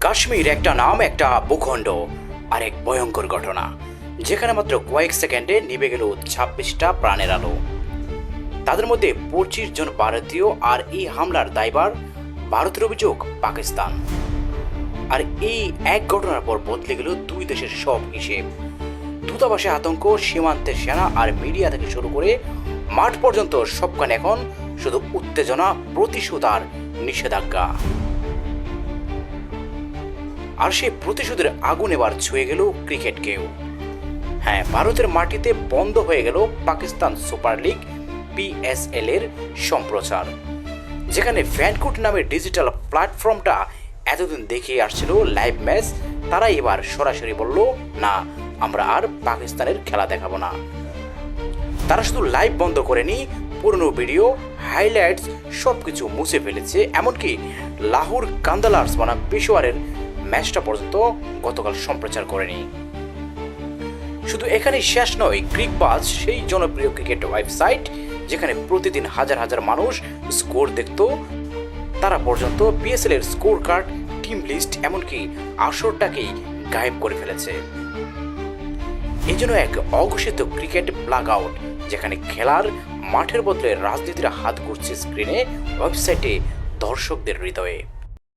কাশ্মীর একটা নাম, একটা ভূখণ্ড আর এক ভয়ঙ্কর ঘটনা। যেখানে মাত্র কয়েক সেকেন্ডে নিভে গেল ছাব্বিশটা প্রাণের আলো। তাদের মধ্যে পঁচিশ জন ভারতীয় আর এই হামলার দায়বার ভারতের অভিযোগ পাকিস্তান। আর এই এক ঘটনার পর বদলে গেল দুই দেশের সব হিসেব। দূতাবাসে আতঙ্ক, সীমান্তের সেনা আর মিডিয়া থেকে শুরু করে মাঠ পর্যন্ত সবখানে এখন শুধু উত্তেজনা, প্রতিশোধ আর নিষেধাজ্ঞা। আর সেই প্রতিশোধের আগুন এবার ছুঁয়ে গেল ক্রিকেটকেও। হ্যাঁ ভারতের মাটিতে বন্ধ হয়ে গেল পাকিস্তান সুপার লিগ পিএসএল এর সম্প্রচার, যেখানে ফ্যানকুট নামের ডিজিটাল প্ল্যাটফর্মটা এতদিন দেখিয়ে আসছিল লাইভ ম্যাচ তারা এবার সরাসরি বলল, না, আমরা আর পাকিস্তানের খেলা দেখাবো না। তারা শুধু লাইভ বন্ধ করেনি, পুরনো ভিডিও, হাইলাইটস সব কিছু মুছে ফেলেছে, এমনকি লাহোর কান্দালার্স বনাম পেশোয়ারের ম্যাচটা পর্যন্ত গতকাল সম্প্রচার করেনি। শুধু এখানেই শেষ নয় ক্রিক বাজ সেই জনপ্রিয় ক্রিকেট ওয়েবসাইট, যেখানে প্রতিদিন হাজার হাজার মানুষ স্কোর দেখত, তারা পর্যন্ত পিএসএল এর স্কোর কার্ড টিম লিস্ট, এমনকি আসরটাকেই গায়েব করে ফেলেছে। এই জন্য এক অঘোষিত ক্রিকেট ব্লাক আউট যেখানে খেলার মাঠের বদলে রাজনীতির হাত ঘুরছে স্ক্রিনে, ওয়েবসাইটে দর্শকদের হৃদয়ে।